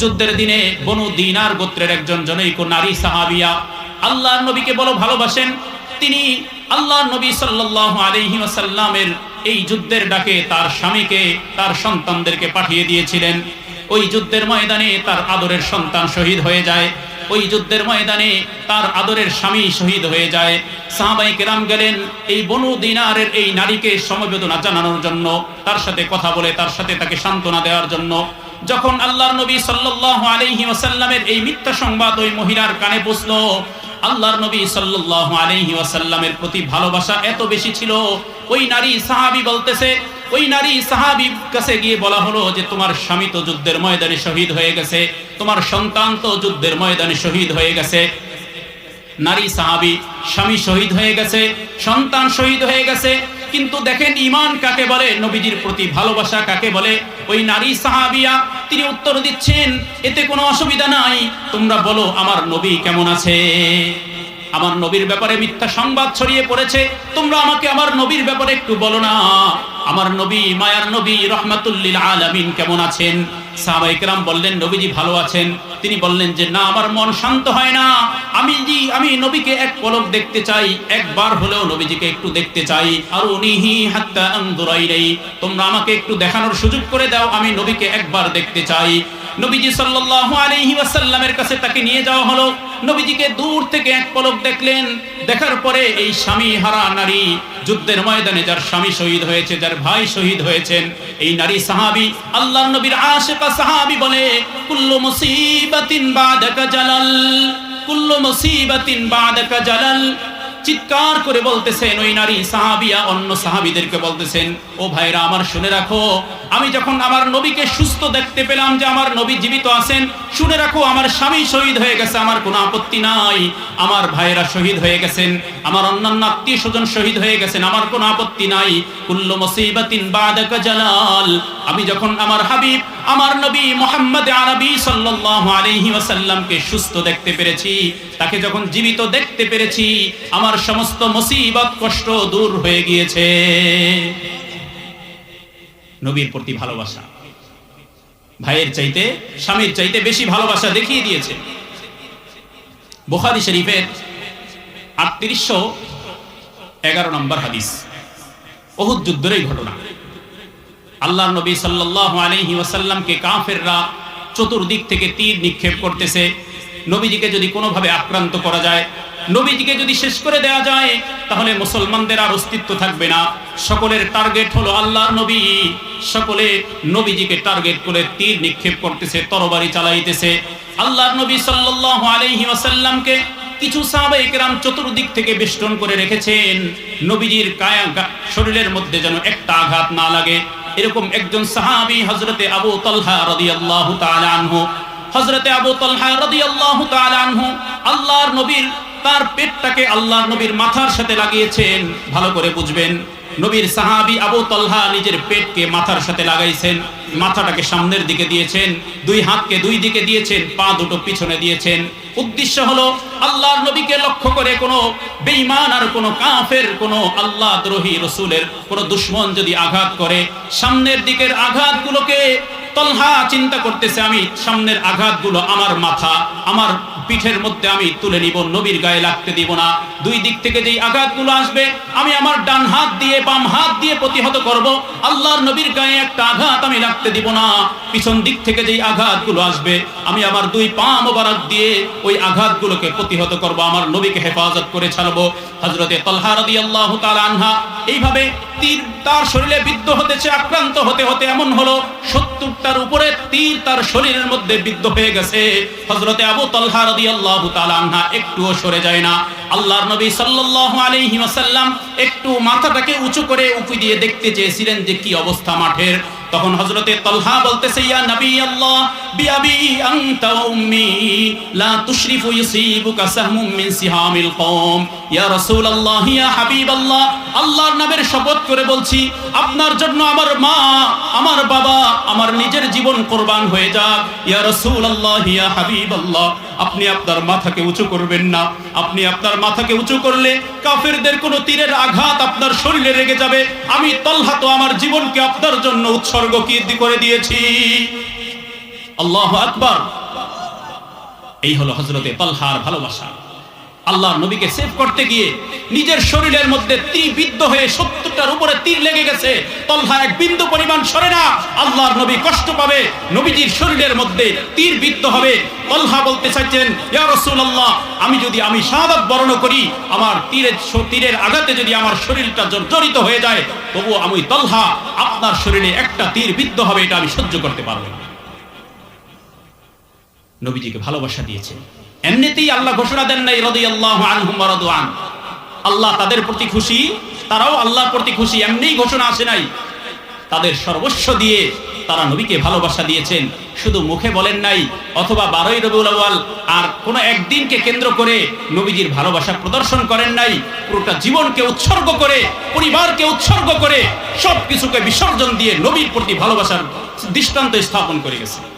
যুদ্ধের দিনে বনু দিনার গোত্রের একজন জনৈক নারী সাহাবিয়া, আল্লাহর নবীকে বলো ভালোবাসেন। তিনি আল্লাহর নবী সাল্লাল্লাহু আলাইহি ওয়াসাল্লামের এই যুদ্ধের ডাকে তার স্বামীকে, তার সন্তানদেরকে পাঠিয়ে দিয়েছিলেন। ওই যুদ্ধের ময়দানে তার আদরের সন্তান শহীদ হয়ে যায়। ওই যুদ্ধের ময়দানে তার আদরের স্বামী শহীদ হয়ে যায়। সাহাবাই কেরাম গেলেন এই বনু দিনারের এই নারীকে সমবেদনা জানানোর জন্য, তার সাথে কথা বলে, তার সাথে তাকে সান্ত্বনা দেওয়ার জন্য। যখন আল্লাহর নবী সাল্লাল্লাহু আলাইহি ওয়াসাল্লামের এই মিথ্যা সংবাদ ওই মহিলার কানে পৌঁছলো, আল্লাহর নবী সাল্লাল্লাহু আলাইহি ওয়াসাল্লামের প্রতি ভালোবাসা এত বেশি ছিল। ওই নারী সাহাবী বলতেছে, ওই নারী সাহাবীর কাছে গিয়ে বলা হলো যে, তোমার স্বামী তো যুদ্ধের ময়দানে শহীদ হয়ে গেছে, তোমার সন্তান তো যুদ্ধের ময়দানে শহীদ হয়ে গেছে। নারী সাহাবী, স্বামী শহীদ হয়ে গেছে, সন্তান শহীদ হয়ে গেছে কিন্তু দেখেন ইমান কাকে বলে? নবীজির প্রতি ভালোবাসা কাকে বলে? ওই নারী সাহাবিয়া তিনি উত্তর দিচ্ছেন, এতে কোনো অসুবিধা নাই। তোমরা বলো, আমার নবী কেমন আছে? আমার নবীর ব্যাপারে মিথ্যা সংবাদ ছড়িয়ে পড়েছে। তোমরা আমাকে আমার নবীর ব্যাপারে একটু বলো না। আমার নবী, মায়ার নবী রহমাতুল্লিল আলামিন কেমন আছেন? সাহাবাই কেরাম বললেন, নবীজি ভালো আছেন? তিনি বললেন যে, না, আমার মন শান্ত হয় না। আমি জি, আমি নবীকে এক পলক দেখতে চাই। একবার হলেও নবীজিকে একটু দেখতে চাই। আর উনিহি হাত্তা আনদুরাইলাই তোমরা আমাকে একটু দেখানোর সুযোগ করে দাও। আমি নবীকে একবার দেখতে চাই। নবীজি সাল্লাল্লাহু আলাইহি ওয়াসাল্লামের কাছে তাকে নিয়ে যাওয়া হলো। নবীজিকে দূর থেকে এক পলক দেখলেন। দেখার পরে এই স্বামী হারা নারী যুদ্ধের ময়দানে যার স্বামী শহীদ হয়েছে, যার ভাই শহীদ হয়েছেন, এই নারী সাহাবী আল্লাহর নবীর আশিকা সাহাবী বলে, কুল্লু মুসিবাতিন বাদাকা জালাল, কুল্লু মুসিবাতিন বাদাকা জালাল চিৎকার করে বলতেছেন, ওই নারী সাহাবিয়া, অন্য সাহাবিদেরকে বলতেছেন, ও ভাইরা, আমার শুনে রাখো, আমি যখন আমার নবীকে সুস্থ দেখতে পেলাম যে আমার নবী জীবিত আছেন, শুনে রাখো, আমার স্বামী শহীদ হয়ে গেছে, আমার কোনো আপত্তি নাই, আমার ভাইরা শহীদ হয়ে গেছেন, আমার অন্যান্য আত্মীয় স্বজন শহীদ হয়ে গেছেন, আমার কোনো আপত্তি নাই, কুল্লু মুসিবাতিন বাদাকা জালাল, আমি যখন আমার হাবিব আমার নবী মোহাম্মদ আরবি সাল্লাল্লাহু আলাইহি ওয়াসাল্লামকে সুস্থ দেখতে পেরেছি, তাকে যখন জীবিত দেখতে পেরেছি, আমার সমস্ত মুসিবত, কষ্ট দূর হয়ে গিয়েছে। নবীর প্রতি ভালোবাসা। ভাইয়ের চাইতে, স্বামীর চাইতে বেশি ভালোবাসা দেখিয়ে দিয়েছে। বুখারী শরীফের আটত্রিশশো এগারো নম্বর হাদিস। অহুদ যুদ্ধের ঘটনা। আল্লাহ নবী সাল্লাল্লাহু আলাইহি ওয়াসাল্লামকে কাফেররা চতুর্দিক থেকে তীর নিক্ষেপ করতেছে। নবীজিকে যদি কোনোভাবে আক্রান্ত করা যায়, নবীজিকে যদি শেষ করে দেওয়া যায়, তাহলে মুসলমানদের আর অস্তিত্ব থাকবে না। সকলের টার্গেট হলো আল্লাহর নবী। সকলে নবীজিকে টার্গেট করে তীর নিক্ষেপ করতেছে, তরবারি চালাইতেছে। আল্লাহর নবী সাল্লাল্লাহু আলাইহি ওয়াসাল্লামকে কিছু সাহাবায়ে কেরাম চতুর্দিক থেকে বেষ্টন করে রেখেছেন। নবীজির কায়া শরীরের মধ্যে যেন একটা আঘাত না লাগে। এরকম একজন সাহাবি হজরতে আবু তলহা রাদিয়াল্লাহু তাআলা আনহু হজরতে আবু তলহা রাদিয়াল্লাহু তাআলা আনহু আল্লাহর নবীর তার পেটটাকে আল্লাহর নবীর মাথার সাথে লাগিয়েছেন। ভালো করে বুঝবেন। নবীর সাহাবী আবু তালহা নিজের পেটকে মাথার সাথে লাগাইছেন, মাথাটাকে সামনের দিকে দিয়েছেন, দুই হাতকে দুই দিকে দিয়েছেন, পা দুটো পিছনে দিয়েছেন। উদ্দেশ্য হলো, আল্লাহর নবীকে লক্ষ্য করে কোনো বেঈমান আর কোনো কাফের, কোনো আল্লাহ দ্রোহী রসুলের কোনো দুশ্মন যদি আঘাত করে, সামনের দিকের আঘাতগুলোকে তলহা চিন্তা করতেছে, আমি সামনের আঘাতগুলো আমার মাথা, আমার পিঠের মধ্যে আমি তুলে নিব, নবীর গায়ে লাগতে দিব না। দুই দিক থেকে যেই আঘাতগুলো আসবে, আমি আমার ডান হাত দিয়ে, বাম হাত দিয়ে প্রতিহত করব। আল্লাহর নবীর গায়ে একটা আঘাত আমি লাগতে দিব না। পিছন দিক থেকে যেই আঘাতগুলো আসবে, আমি আমার দুই পা মোবারক দিয়ে ওই আঘাতগুলোকে প্রতিহত করব, আমার নবীকে হেফাজত করে ছাড়বো। হজরতে তলহা রাদিয়াল্লাহু তাআলা আনহা, এইভাবে তীর তার শরীরে বিদ্ধ হতেছে আক্রান্ত হতে হতে এমন হলো, সত্তরটার উপরে তীর তার শরীরের মধ্যে বিদ্ধ হয়ে গেছে। হজরতে আবু তল্লা রদি আল্লাহ তালা একটুও সরে যায় না। আল্লাহর নবী সাল্লাহ আলহিমাসাল্লাম একটু মাথাটাকে উঁচু করে উঁকি দিয়ে দেখতে চেয়েছিলেন যে কি অবস্থা মাঠের। তখন হযরতে তালহা বলতেছে, ইয়া নবী আল্লাহ বিআবি আনতা ওয়া উম্মি, লা তুশরিফু ইউসিবুকা সাহমুম মিন সিহামিল কওম। ইয়া রাসূলুল্লাহ, ইয়া হাবিবাল্লাহ, আল্লাহর নামের শপথ করে বলছি, আপনার জন্য আমার মা, আমার আমার নিজের জীবন কোরবান হয়ে যাক। ইয়া রাসূলুল্লাহ, ইয়া হাবিবাল্লাহ, আপনি আপনার মাথাকে উঁচু করবেন না। আপনি আপনার মাথাকে উঁচু করলে কাফেরদের কোনো তীরের আঘাত আপনার শরীরে লেগে যাবে। আমি তলহা তো আমার জীবনকে আপনার জন্য উৎসর্গ কি করে দিয়েছি। আল্লাহ আকবার। এই হলো হজরতে তলহার ভালোবাসা। আল্লাহ নবীকে সেভ করতে গিয়ে নিজের শরীরের মধ্যে তীর বিদ্ধ হয়ে সত্তরটার উপরে তীর লেগে গেছে। তলহা এক বিন্দু পরিমাণ সরে না। আল্লাহর নবী কষ্ট পাবে, নবীজির শরীরের মধ্যে তীর বিদ্ধ হবে। তলহা বলতে চাইছেন, ইয়া রাসূলুল্লাহ, আমি যদি আমি শাহাদাত বরণ করি, আমার তীরের তীরের আঘাতে যদি আমার শরীরটা জর্জরিত হয়ে যায় তবু আমি তলহা আপনার শরীরে একটা তীর বিদ্ধ হবে, এটা আমি সহ্য করতে পারব না। নবীজিকে ভালোবাসা দিয়েছেন। এমনিতেই আল্লাহ ঘোষণা দেন নাই রাদু আন। আল্লাহ তাদের প্রতি খুশি, তারাও আল্লাহর প্রতি খুশি, এমনিই ঘোষণা আসে নাই। তাদের সর্বস্ব দিয়ে তারা নবীকে ভালোবাসা দিয়েছেন। শুধু মুখে বলেন নাই, অথবা বারোই রবিউল আউয়াল, আর কোন একদিনকে কেন্দ্র করে নবীজির ভালোবাসা প্রদর্শন করেন নাই, পুরোটা জীবনকে উৎসর্গ করে, পরিবারকে উৎসর্গ করে সব কিছুকে বিসর্জন দিয়ে নবীর প্রতি ভালোবাসার দৃষ্টান্ত স্থাপন করে গেছে